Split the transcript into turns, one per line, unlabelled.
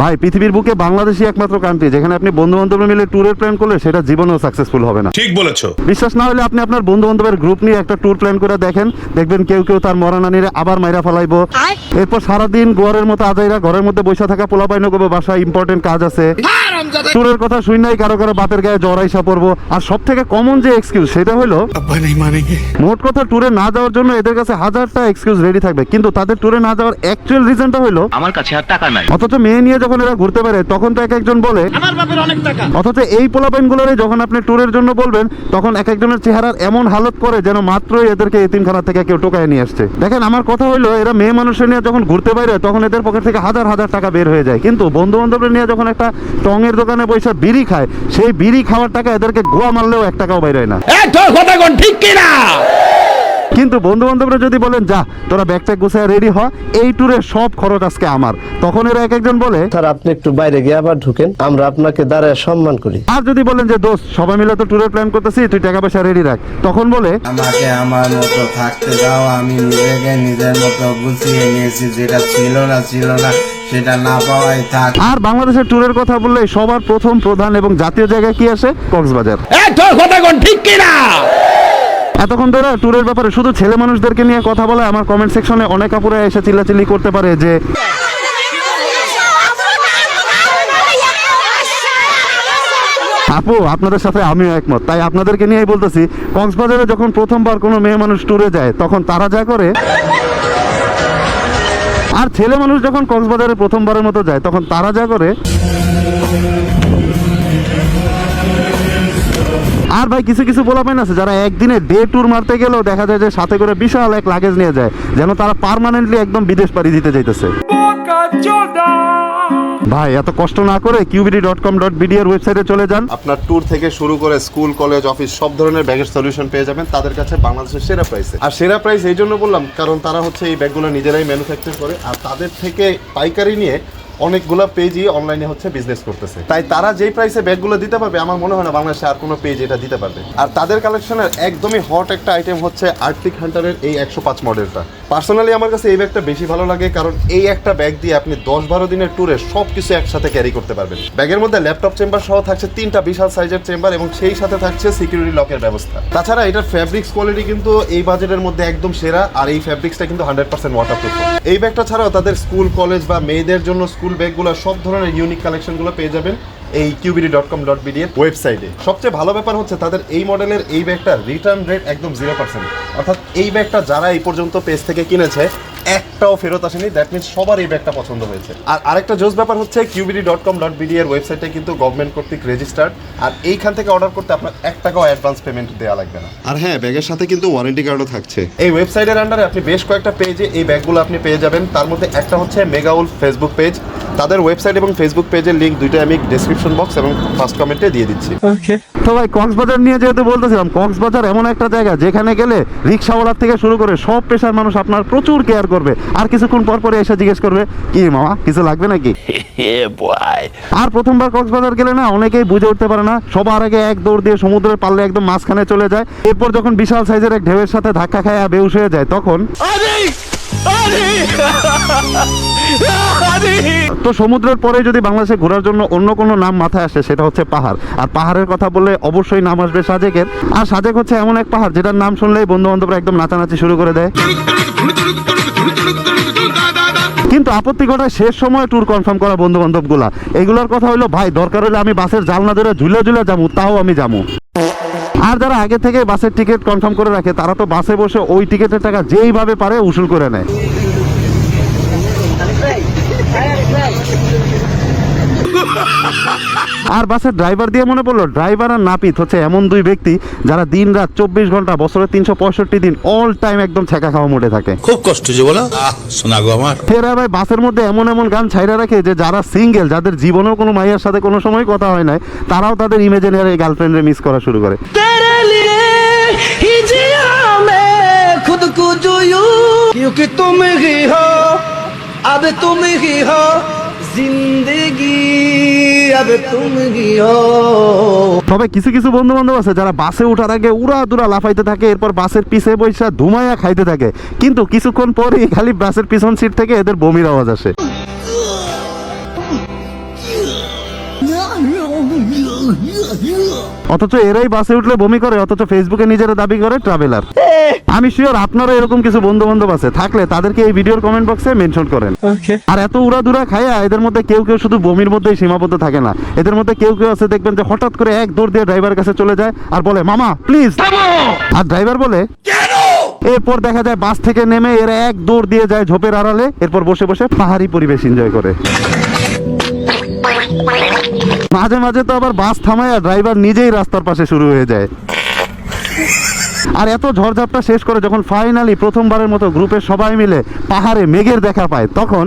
ভাই পৃথিবীর বুকে বাংলাদেশই একমাত্র কান্ট্রি যেখানে আপনি বন্ধু বান্ধব মিলে ট্যুরের প্ল্যান করলে সেটা জীবনেও সাকসেসফুল হবে না।
ঠিক বলেছ।
বিশ্বাস না হলে আপনি আপনার বন্ধু বান্ধবের গ্রুপ নিয়ে একটা ট্যুর প্ল্যান করে দেখেন দেখবেন কেউ কেউ তার মরানানিরে আবার মাইরা ফেলাইবো। এরপর সারাদিন গোয়ারের মতো আজাইরা ঘরের মধ্যে বসে থাকা পোলাপাইন করব বাসায় ইম্পর্টেন্ট কাজ আছে। ট্যুরের কথা শুই নাই কারও কারও বাপের গায়ে জ্বর আইসা পড়ব আর সব থেকে কমন যে এক্সকিউজ সেটা হলো মোট কথা ট্যুরে না যাওয়ার জন্য এদের কাছে হাজারটা এক্সকিউজ রেডি থাকবে। কিন্তু তাদের ট্যুরে না যাওয়ার অ্যাকচুয়াল রিজনটা হলো
আমার কাছে আর টাকা নাই।
অথচ মেয়ে নিয়ে যখন এরা ঘুরতে পারে তখন তো এক একজন বলে আমার বাপের অনেক টাকা। অথচ এই পোলাপাইন গুলোরে যখন আপনি ট্যুরের জন্য বলবেন তখন এক একজনের চেহারার এমন হালত করে যেন মাত্রই এদেরকে এতিমখানা থেকে কেউ টোকায় নিয়ে আসছে। দেখেন আমার কথা হলো এরা মেয়ে মানুষের নিয়ে যখন ঘুরতে বাইরে তখন এদের পকেট থেকে হাজার হাজার টাকা বের হয়ে যায়। কিন্তু বন্ধু বান্ধবের নিয়ে যখন একটা টঙের দোকানে বসে বিড়ি খায় সেই বিড়ি খাওয়ার টাকা এদেরকে গোয়া মারলেও এক টাকাও বাইরে হয় না। কিন্তু বন্ধু বান্ধবরা যদি বলেন যা তোরা ব্যাগ ট্যাগ গুছায় রেডি হ এই ট্যুরের সব খরচ আজকে আমার। তখন এরা এক একজন বলে
স্যার আপনি একটু বাইরে গিয়ে আবার ঢুকেন আমরা আপনাকে দাঁড়ায় সম্মান করি।
আর যদি বলেন যে দোস্ত সবাই মিলে তো ট্যুরের প্ল্যান করতেছি তুই টাকা পয়সা রেডি রাখ। তখন বলে
আমাকে আমার মতো থাকতে দাও আমি নিজেকে নিজের মতো গুছিয়ে নিয়েছি যেটা ছিল না ছিল না। সেটা না পাওয়াই থাক।
আর বাংলাদেশের ট্যুরের কথা বললে সবার প্রথম প্রধান এবং জাতীয় জায়গায় কি আসে? কক্সবাজার। এতক্ষণ ধরে ট্যুরের ব্যাপারে শুধু ছেলে মানুষদেরকে নিয়ে কথা বলে আমার কমেন্ট সেকশনে অনেক আপুরে এসে চিল্লাচিল্লি করতে পারে যে আপু আপনাদের সাথে আমিও একমত। তাই আপনাদেরকে নিয়েই বলতেছি কক্সবাজারে যখন প্রথমবার কোনো মেয়ে মানুষ ট্যুরে যায় তখন তারা যা করে আর ছেলে মানুষ যখন কক্সবাজারে প্রথমবারের মতো যায়, তখন তারা যা করে, আর ভাই কিছু কিছু বলাবেন আছে যারা একদিনে ডে ট্যুর মারতে গেলেও দেখা যায় যে সাথে করে বিশাল এক লাগেজ নিয়ে যায়, যেন তারা পারমানেন্টলি একদম বিদেশ পাড়ি দিতে যাইতেছে। ভাই, এত কষ্ট না করে QBD dot com dot BD এর ওয়েবসাইটে চলে যান।
আপনার ট্যুর থেকে শুরু করে স্কুল কলেজ অফিস সব ধরনের ব্যাগের সলিউশন পেয়ে যাবেন তাদের কাছে বাংলাদেশের সেরা প্রাইসে আর সেরা প্রাইস এই জন্য বললাম, কারণ তারা হচ্ছে এই ব্যাগগুলো নিজেরাই ম্যানুফ্যাকচার করে। আর তাদের থেকে পাইকারি নিয়ে অনেকগুলো পেজই অনলাইনে হচ্ছে বিজনেস করতেছে। তাই তারা যেই প্রাইসে ব্যাগগুলো দিতে পারবে, আমার মনে হয় না বাংলাদেশে আর কোনো পেজ এটা দিতে পারবে। আর তাদের কালেকশনের একদমই হট একটা আইটেম হচ্ছে আর্টিক হান্টারের এই একশো পাঁচ মডেলটা পার্সোনালি আমার কাছে এই ব্যাগটা বেশি ভালো লাগে, কারণ এই একটা ব্যাগ দিয়ে আপনি দশ বারো দিনের ট্যুরে সব কিছু একসাথে ক্যারি করতে পারবেন। ব্যাগের মধ্যে ল্যাপটপ চেম্বার সহ থাকছে তিনটা বিশাল সাইজের চেম্বার এবং সেই সাথে থাকছে সিকিউরিটি লকের ব্যবস্থা। তাছাড়া এটার ফ্যাব্রিক্স কোয়ালিটি কিন্তু এই বাজেটের মধ্যে একদম সেরা, আর এই ফ্যাব্রিক্সটা কিন্তু হান্ড্রেড পার্সেন্ট ওয়াটারপ্রুফ এই ব্যাগটা ছাড়াও তাদের স্কুল কলেজ বা মেয়েদের জন্য স্কুল ব্যাগগুলো, সব ধরনের ইউনিক কালেকশনগুলো পেয়ে যাবেন এই QBD dot com dot BD এর ওয়েবসাইটে সবচেয়ে ভালো ব্যাপার হচ্ছে তাদের এই মডেলের এই ব্যাগটা রিটার্ন রেট একদম জিরো পার্সেন্ট অর্থাৎ এই ব্যাগটা যারা এই পর্যন্ত পেজ থেকে কিনেছে একটাও ফেরত আসেনি দ্যাট মিনস সবার এই ব্যাগটা পছন্দ হয়েছে। আর আরেকটা জোস ব্যাপার হচ্ছে QBD dot com dot BD এর ওয়েবসাইটে কিন্তু গভর্নমেন্ট কর্তৃক রেজিস্টার্ড আর এইখান থেকে অর্ডার করতে আপনার এক টাকাও অ্যাডভান্স পেমেন্ট দেওয়া লাগবে না। আর হ্যাঁ ব্যাগের সাথে কিন্তু ওয়ারেন্টি কার্ডও থাকছে। এই ওয়েবসাইটের আন্ডারে আপনি বেশ কয়েকটা পেজে এই ব্যাগগুলো আপনি পেয়ে যাবেন। তার মধ্যে একটা হচ্ছে মেগাউল ফেসবুক পেজ তাদের ওয়েবসাইট এবং ফেসবুক পেজের লিঙ্ক দুইটা আমি ডেসক্রিপশন বক্স এবং ফার্স্ট কমেন্টে দিয়ে দিচ্ছি।
তো ভাই কক্সবাজার নিয়ে যেহেতু বলতেছিলাম কক্সবাজার এমন একটা জায়গা যেখানে গেলে রিক্সাওয়ালার থেকে শুরু করে সব পেশার মানুষ আপনার প্রচুর কেয়ার করবে। আর কিছুক্ষণ পর পরে এসে জিজ্ঞেস করবে কি মামা কিছু লাগবে নাকি? আর প্রথমবার কক্সবাজার গেলে না অনেকেই বুঝে উঠতে পারে না সবার আগে এক দৌড় দিয়ে সমুদ্রের পাল্লে একদম মাঝখানে চলে যায় এরপর যখন বিশাল সাইজের এক ঢেউয়ের সাথে ধাক্কা খায় বেউস হয়ে যায় তখন তো সমুদ্রের পরে যদি বাংলাদেশে ঘোরার জন্য অন্য কোনো নাম মাথায় আসে, সেটা হচ্ছে পাহাড়। আর পাহাড়ের কথা বললে অবশ্যই নাম আসবে সাজেকের। আর সাজেক হচ্ছে এমন এক পাহাড়, যেটার নাম শুনলেই বন্ধু বান্ধবরা একদম নাচানাচি শুরু করে দেয়। কিন্তু আপত্তি ঘটায় শেষ সময় ট্যুর কনফার্ম করা বন্ধু বান্ধবগুলা এগুলোর কথা হলো, ভাই, দরকার হলে আমি বাসের জালনা ধরে ঝুলে ঝুলে যাব, তাও আমি যাব। আর যারা আগে থেকে বাসের টিকিট কনফার্ম করে রাখে, তারা তো বাসে বসে ওই টিকিটের টাকা যেইভাবে পারে উসুল করে নেয়। আর বাসের ড্রাইভার দিয়ে মনে পড়লো ড্রাইভার আর নাপিত হচ্ছে এমন দুই ব্যক্তি যারা দিন রাত চব্বিশ ঘন্টা বছরের তিনশো পঁয়ষট্টি দিন অল টাইম একদম ছেঁকা খাওয়া মোটে থাকে
খুব কষ্ট যে বলো আহ শোনা গো আমার
ফেরা ভাই বাসের মধ্যে এমন এমন গান ছাইরা রাখে যে যারা সিঙ্গেল যাদের জীবনেও কোনো মাইয়ার সাথে কোনো সময় কথা হয় নাই তারাও তাদের ইমেজিনারি গার্লফ্রেন্ডে মিস করা শুরু করে
तेरे लिए ही जिया मैं खुद को जो यूं क्योंकि तुम ही हो अब तुम ही हो जिंदगी যাবে তুমি গিয়ে
তবে কিছু কিছু বন্ধু বান্ধব আছে যারা বাসে উঠার আগে উড়া দুরা লাফাইতে থাকে, এরপর বাসের পিছে বৈশা ধুমায়া খাইতে থাকে। কিন্তু কিছুক্ষণ পরেই খালি বাসের পিছন সিট থেকে এদের বমির আওয়াজ আসে। অথচ এরাই বাসে উঠলে বমি করে অথচ ফেসবুকে নিজেরা দাবি করে ট্রাভেলার আমি শিওর আপনারা এরকম কিছু বন্ধু বান্ধব আছে। থাকলে তাদেরকে এই ভিডিওর কমেন্ট বক্সে মেনশন করেন। আর এত উড়াদুরা খায়া এদের মধ্যে কেউ কেউ শুধু বমির মধ্যেই সীমাবদ্ধ থাকে না। এদের মধ্যে কেউ কেউ আছে দেখবেন যে হঠাৎ করে এক দৌড় দিয়ে ড্রাইভার কাছে চলে যায় আর বলে মামা প্লিজ আর ড্রাইভার বলে এরপর দেখা যায় বাস থেকে নেমে এরা এক দৌড় দিয়ে যায় ঝোপের আড়ালে এরপর বসে বসে পাহাড়ি পরিবেশ এনজয় করে। মাঝে মাঝে তো আবার বাস থামায় ড্রাইভার নিজেই রাস্তার পাশে শুরু হয়ে যায়। আর এত ঝড়ঝাপটা শেষ করে যখন ফাইনালি প্রথমবারের মতো গ্রুপের সবাই মিলে পাহাড়ে মেঘের দেখা পায়, তখন